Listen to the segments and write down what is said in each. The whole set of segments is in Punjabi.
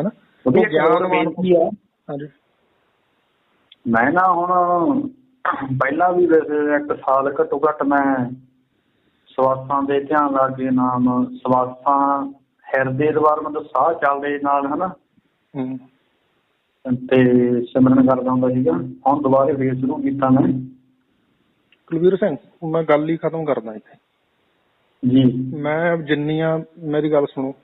ਹਨਾ? ਉਹ ਆ? ਹਾਂਜੀ। ਮੈਂ ਨਾ ਹੁਣ ਪਹਿਲਾਂ ਵੀ ਵੈਸੇ ਇੱਕ ਸਾਲ ਘੱਟੋ ਘੱਟ ਮੈਂ ਸਵਾਸਾਂ ਦੇ ਧਿਆਨ ਲਾ ਕੇ ਨਾਮ ਸਵਾਸਾਂ ਹਿਰਦੇ ਦਵਾਰ ਮਤਲਬ ਸਾਹ ਚੱਲਦੇ ਨਾਲ ਹਨਾ? ਹੂੰ। ਤੇ ਸਿਮਰਨ ਕਰਦਾ ਹੁੰਦਾ ਸੀਗਾ। ਹੁਣ ਦੁਬਾਰੇ ਫੇਰ ਸ਼ੁਰੂ ਕੀਤਾ ਮੈਂ। ਕੁਲਵੀਰ ਸਿੰਘ ਮੈਂ ਗੱਲ ਹੀ ਖਤਮ ਕਰਦਾ ਇੱਥੇ। ਜੀ। ਮੈਂ ਜਿੰਨੀਆਂ ਮੇਰੀ ਗੱਲ ਸੁਣੋ।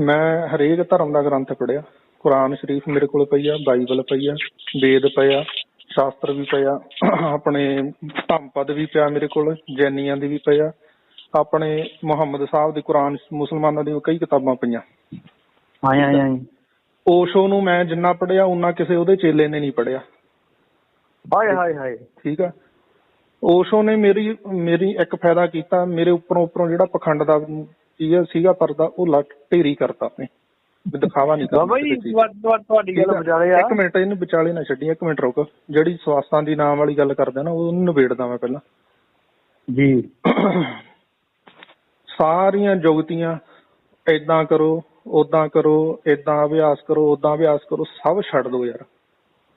ਮੈਂ ਹਰੇਕ ਧਰਮ ਦਾ ਗ੍ਰੰਥ ਪੜਿਆ ਕੁਰਾਨ ਸ਼ਰੀਫ ਮੇਰੇ ਕੋਲ ਪਈ ਆ ਬਾਈਬਲ ਪਈ ਆ ਵੇਦ ਪਿਆ ਸ਼ਾਸਤਰ ਵੀ ਪਿਆ ਆਪਣੇ ਧੰਮਪਦ ਵੀ ਪਿਆ ਮੇਰੇ ਕੋਲ ਜੈਨੀਆਂ ਦੀ ਵੀ ਪਿਆ ਆਪਣੇ ਮੁਹੰਮਦ ਸਾਹਿਬ ਦੀ ਕੁਰਾਨ ਮੁਸਲਮਾਨਾਂ ਦੀ ਕਈ ਕਿਤਾਬਾਂ ਪਈਆਂ। ਓਸ਼ੋ ਨੂੰ ਮੈਂ ਜਿੰਨਾ ਪੜਿਆ ਉਹਨਾਂ ਕਿਸੇ ਉਹਦੇ ਚੇਲੇ ਨੇ ਨਹੀਂ ਪੜਿਆ ਹਾਏ ਹਾਏ ਹਾਏ। ਠੀਕ ਆ? ਓਸ਼ੋ ਨੇ ਮੇਰੀ ਮੇਰੀ ਇੱਕ ਫਾਇਦਾ ਕੀਤਾ ਮੇਰੇ ਉੱਪਰੋਂ ਉੱਪਰੋਂ ਜਿਹੜਾ ਪਖੰਡ ਦਾ ਸੀਗਾ ਸੀਗਾ ਪਰਦਾ ਉਹ ਲੱਟ ਢੇਰੀ ਕਰਤਾ ਆਪਣੇ ਵੀ ਦਿਖਾਵਾ ਨਹੀਂ ਕਰਨਾ ਬਾਬਾ ਜੀ ਤੁਹਾਡੀ ਗੱਲ ਵਿਚਾਲੇ ਆ। ਇੱਕ ਮਿੰਟ ਇਹਨੂੰ ਵਿਚਾਲੇ ਨਾ ਛੱਡੀ ਇੱਕ ਮਿੰਟ ਰੁਕ। ਜਿਹੜੀ ਸਵਾਸਾਂ ਦੀ ਨਾਮ ਵਾਲੀ ਗੱਲ ਕਰਦੇ ਨਾ ਉਹਨੂੰ ਨਿਬੇੜਦਾ ਮੈਂ ਪਹਿਲਾਂ। ਜੀ। ਸਾਰੀਆਂ ਜੁਗਤੀਆਂ ਏਦਾਂ ਕਰੋ ਉਦਾਂ ਕਰੋ ਏਦਾਂ ਅਭਿਆਸ ਕਰੋ ਉਦਾਂ ਅਭਿਆਸ ਕਰੋ ਸਭ ਛੱਡ ਦਿਓ ਯਾਰ।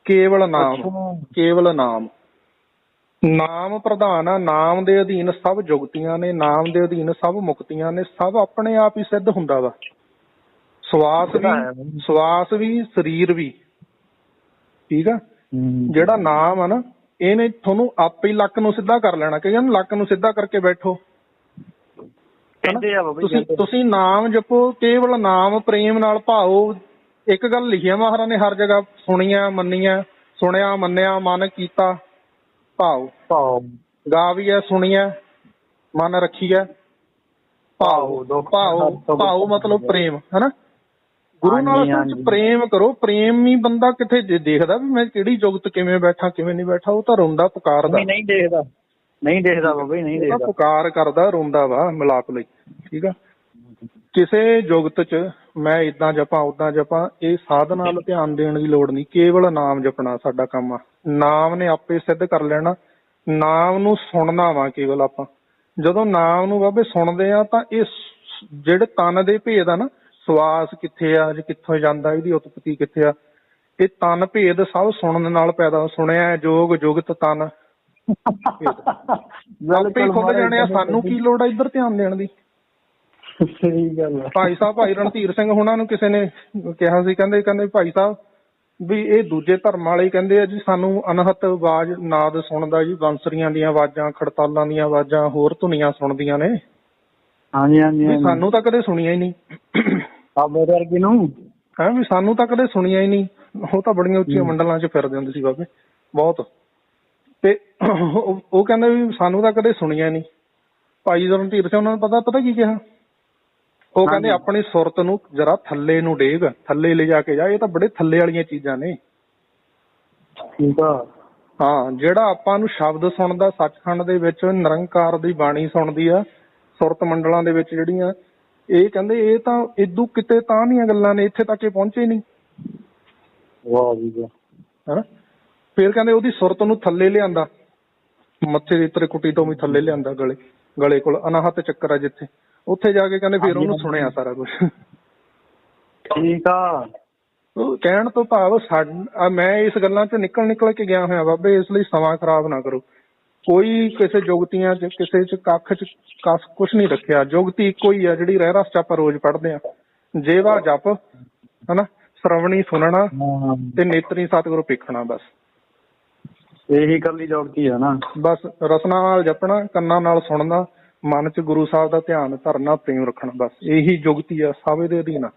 ਕੇਵਲ ਨਾਮ। ਕੇਵਲ ਨਾਮ। ਨਾਮ ਪ੍ਰਧਾਨ ਆ ਨਾਮ ਦੇ ਅਧੀਨ ਸਭ ਜੁਗਤੀਆਂ ਨੇ ਨਾਮ ਦੇ ਅਧੀਨ ਸਭ ਮੁਕਤੀਆਂ ਨੇ ਸਭ ਆਪਣੇ ਆਪ ਹੀ ਸਿੱਧ ਹੁੰਦਾ ਵਾ। ਸਵਾਸ ਵੀ ਸਵਾਸ ਵੀ ਸਰੀਰ ਵੀ। ਠੀਕ ਆ। ਜਿਹੜਾ ਨਾਮ ਆ ਨਾ ਇਹਨੇ ਤੁਹਾਨੂੰ ਆਪੇ ਹੀ ਲੱਕ ਨੂੰ ਸਿੱਧਾ ਕਰ ਲੈਣਾ ਨੂੰ ਲੱਕ ਨੂੰ ਸਿੱਧਾ ਕਰਕੇ ਬੈਠੋ। ਕਹਿੰਦੇ ਤੁਸੀਂ ਕਹਿੰਦੇ। ਤੁਸੀਂ ਨਾਮ ਜਪੋ ਕੇਵਲ ਨਾਮ ਪ੍ਰੇਮ ਨਾਲ ਭਾਓ ਇੱਕ ਗੱਲ ਲਿਖੀ ਆ ਮਹਾਰਾਜ ਨੇ ਹਰ ਜਗ੍ਹਾ ਸੁਣੀਆਂ ਮੰਨੀਆਂ ਸੁਣਿਆ ਮੰਨਿਆ ਮਨ ਕੀਤਾ। ਭਾਓ ਭਾਵ। ਗਾਵੀਐ ਸੁਣੀਐ ਮਨ ਰੱਖੀਐ ਦੁੱਖ ਭਾਓ ਹੱਥ ਭਾਓ ਮਤਲਬ ਪ੍ਰੇਮ ਹੈਨਾ? ਗੁਰੂ ਨਾਲ ਅਸਲ। ਪ੍ਰੇਮ ਕਰੋ। ਪ੍ਰੇਮ ਹੀ ਬੰਦਾ ਕਿੱਥੇ ਦੇ- ਦੇਖਦਾ ਵੀ ਮੈਂ ਕਿਹੜੀ ਜੁਗਤ ਕਿਵੇਂ ਬੈਠਾ ਕਿਵੇਂ ਨਹੀਂ ਬੈਠਾ ਉਹ ਤਾਂ ਰੋਂਦਾ ਪੁਕਾਰਦਾ। ਨਹੀਂ ਨਹੀਂ ਦੇਖਦਾ। ਨਹੀਂ ਦੇਖਦਾ ਬਾਬਾ ਨਹੀਂ ਦੇਖਦਾ। ਪੁਕਾਰ ਕਰਦਾ ਰੋਂਦਾ ਵਾ ਮਿਲਾਪ ਲਈ। ਠੀਕ ਆ? ਕਿਸੇ ਜੁਗਤ ਚ ਮੈਂ ਇਦਾਂ ਜਪਾਂ ਉਦਾਂ ਜਪਾਂ ਇਹ ਸਾਧਨਾ ਵੱਲ ਧਿਆਨ ਦੇਣ ਦੀ ਲੋੜ ਨਹੀਂ ਕੇਵਲ ਨਾਮ ਜਪਣਾ ਸਾਡਾ ਕੰਮ ਆ। ਨਾਮ ਨੇ ਆਪੇ ਸਿੱਧ ਕਰ ਲੈਣਾ ਨਾਮ ਨੂੰ ਸੁਣਨਾ ਵਾ ਕੇਵਲ ਆਪਾਂ। ਜਦੋਂ ਨਾਮ ਨੂੰ ਬਾਬੇ ਸੁਣਦੇ ਆ ਤਾਂ ਇਹ ਜਿਹੜੇ ਤਨ ਦੇ ਭੇਦ ਆ ਨਾ ਸਵਾਸ ਕਿੱਥੇ ਆ ਜੇ ਕਿੱਥੋਂ ਜਾਂਦਾ ਇਹਦੀ ਉਤਪਤੀ ਕਿੱਥੇ ਆ ਇਹ ਤਨ ਭੇਦ ਸਭ ਸੁਣਨ ਨਾਲ ਪੈਦਾ ਸੁਣਿਆ ਜੋਗ ਜੁਗਤ ਤਨ। ਆਪੇ ਹੀ ਖੁੱਲ ਜਾਣੇ ਆ ਸਾਨੂੰ ਕੀ ਲੋੜ ਆ ਇੱਧਰ ਧਿਆਨ ਦੇਣ ਦੀ? ਸਹੀ ਗੱਲ ਆ। ਭਾਈ ਸਾਹਿਬ ਭਾਈ ਰਣਧੀਰ ਸਿੰਘ ਹੁਣਾਂ ਨੂੰ ਕਿਸੇ ਨੇ ਕਿਹਾ ਸੀ ਕਹਿੰਦੇ ਕਹਿੰਦੇ ਭਾਈ ਸਾਹਿਬ ਵੀ ਇਹ ਦੂਜੇ ਧਰਮ ਵਾਲੇ ਕਹਿੰਦੇ ਆ ਜੀ ਸਾਨੂੰ ਅਨਹਤ ਆਵਾਜ਼ ਨਾਦ ਸੁਣਦਾ ਜੀ ਬਾਂਸਰੀਆਂ ਦੀਆਂ ਆਵਾਜ਼ਾਂ ਖੜਤਾਲਾਂ ਦੀਆਂ ਆਵਾਜ਼ਾਂ ਹੋਰ ਧੁਨੀਆਂ ਸੁਣਦੀਆਂ ਨੇ। ਹਾਂਜੀ ਹਾਂਜੀ ਵੀ ਸਾਨੂੰ ਤਾਂ ਕਦੇ ਸੁਣੀਆਂ ਹੀ ਨਹੀਂ। ਆ ਮੇਰੇ ਵਰਗੇ ਨੂੰ? ਹੈ ਵੀ ਸਾਨੂੰ ਤਾਂ ਕਦੇ ਸੁਣੀਆਂ ਹੀ ਨਹੀਂ। ਉਹ ਤਾਂ ਬੜੀਆਂ ਉੱਚੀਆਂ ਮੰਡਲਾਂ 'ਚ ਫਿਰਦੇ ਹੁੰਦੇ ਸੀ ਬਾਬੇ ਬਹੁਤ। ਤੇ ਉਹ ਕਹਿੰਦੇ ਵੀ ਸਾਨੂੰ ਤਾਂ ਕਦੇ ਸੁਣੀਆਂ ਨਹੀਂ। ਭਾਈ ਰਣਧੀਰ ਸਿੰਘ ਉਹਨਾਂ ਨੂੰ ਪਤਾ ਪਤਾ ਕੀ ਕਿਹਾ? ਉਹ ਕਹਿੰਦੇ। ਆਪਣੀ ਸੁਰਤ ਨੂੰ ਜਰਾ ਥੱਲੇ ਨੂੰ ਡੇਗ ਥੱਲੇ ਲੈ ਜਾ ਕੇ ਜਾ ਇਹ ਤਾਂ ਬੜੇ ਥੱਲੇ ਵਾਲੀਆਂ ਚੀਜ਼ਾਂ ਨੇ। ਠੀਕ ਆ। ਹਾਂ ਜਿਹੜਾ ਆਪਾਂ ਨੂੰ ਸ਼ਬਦ ਸੁਣਦਾ ਸੱਚਖੰਡ ਦੇ ਵਿੱਚ ਨਿਰੰਕਾਰ ਦੀ ਬਾਣੀ ਸੁਣਦੀ ਆ ਸੁਰਤ ਮੰਡਲਾਂ ਦੇ ਵਿੱਚ ਜਿਹੜੀਆਂ ਇਹ ਕਹਿੰਦੇ ਇਹ ਤਾਂ ਇਦੋਂ ਕਿਤੇ ਤਾਂ ਦੀਆਂ ਗੱਲਾਂ ਨੇ ਇੱਥੇ ਤੱਕ ਇਹ ਪਹੁੰਚੇ ਨਹੀਂ। ਵਾਹ ਜੀ ਵਾਹ। ਹਨਾ? ਫਿਰ ਕਹਿੰਦੇ ਉਹਦੀ ਸੁਰਤ ਨੂੰ ਥੱਲੇ ਲਿਆਂਦਾ। ਮੱਥੇ ਦੀ ਤ੍ਰਿਕੁਟੀ ਤੋਂ ਵੀ ਥੱਲੇ ਲਿਆਂਦਾ ਗਲੇ ਗਲੇ ਕੋਲ ਅਨਾਹਤ ਚੱਕਰ ਆ ਜਿੱਥੇ। ਉੱਥੇ ਜਾ ਕੇ ਕਹਿੰਦੇ ਫਿਰ ਉਹਨੂੰ ਸੁਣਿਆ ਸਾਰਾ ਕੁਝ ਠੀਕ ਆ। ਉਹ ਕਹਿਣ ਤੋਂ ਭਾਵ ਮੈਂ ਇਸ ਗੱਲਾਂ ਚ ਨਿਕਲ ਨਿਕਲ ਕੇ ਗਿਆ ਹੋਇਆ ਬਾਬੇ ਇਸ ਲਈ ਸਮਾਂ ਖਰਾਬ ਨਾ ਕਰੋ। ਕੋਈ ਕਿਸੇ ਜੁਗਤੀਆਂ ਚ ਕਿਸੇ ਚ ਕੱਖ ਚ ਕਸ ਕੁਛ ਨਹੀਂ ਰੱਖਿਆ। ਜੁਗਤੀ ਇੱਕੋ ਹੀ ਆ ਜਿਹੜੀ ਰਹਿ ਰਸ ਚ ਆਪਾਂ ਰੋਜ਼ ਪੜ੍ਹਦੇ ਆ। ਜੇਵਾ ਜਪ ਹਨਾ? ਸ਼ਰਵਣੀ ਸੁਣਨਾ ਤੇ ਨੇਤਰੀ ਸਤਿਗੁਰੂ ਪੇਖਣਾ ਬਸ। ਇਹੀ ਕੱਲੀ ਜੋਗਤੀ ਆ ਨਾ। ਬਸ ਰਸਨਾ ਨਾਲ ਜਪਣਾ ਕੰਨਾਂ ਨਾਲ ਸੁਣਨਾ ਮਨ ਚ ਗੁਰੂ ਸਾਹਿਬ ਦਾ ਧਿਆਨ ਧਰਨਾ ਪ੍ਰੇਮ ਰੱਖਣਾ ਬਸ ਇਹੀ ਜੁਗਤੀ ਆ ਸਭ ਦੇ ਅਧੀਨ ਆ।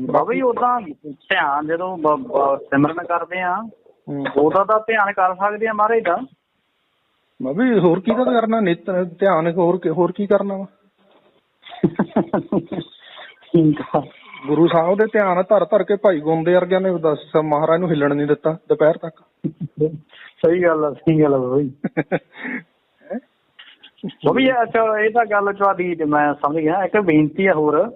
ਬਾਬਾ ਜੀ ਉਦਾਂ ਧਿਆਨ ਜਦੋਂ ਬ- ਬ- ਸਿਮਰਨ ਕਰਦੇ ਆ। ਉਹਦਾ ਤਾਂ ਧਿਆਨ ਕਰ ਸਕਦੇ ਆ ਮਹਾਰਾਜ ਦਾ। ਮੈਂ ਵੀ ਹੋਰ ਕੀ ਤਾਂ ਕਰਨਾ ਨਿਤ ਧਿਆਨ ਹੋਰ ਕੀ- ਹੋਰ ਕੀ ਕਰਨਾ ਵਾ? ਠੀਕ ਆ। ਗੁਰੂ ਸਾਹਿਬ ਦੇ ਧਿਆਨ ਧਰ ਧਰ ਕੇ ਭਾਈ ਗੁੰਦੇ ਵਰਗਿਆਂ ਨੇ ਦੱਸ ਮਹਾਰਾਜ ਨੂੰ ਹਿੱਲਣ ਨਹੀਂ ਦਿੱਤਾ ਦੁਪਹਿਰ ਤੱਕ। ਸਹੀ ਗੱਲ ਆ ਸਹੀ ਗੱਲ ਆ ਬਾਬਾ ਜੀ। ਬਾਬਾ ਜੀ ਅੱਛਾ ਇਹ ਤਾਂ ਗੱਲ ਤੁਹਾਡੀ ਮੈਂ ਸਮਝ ਗਿਆ ਇੱਕ ਬੇਨਤੀ ਹੈ ਹੋਰ।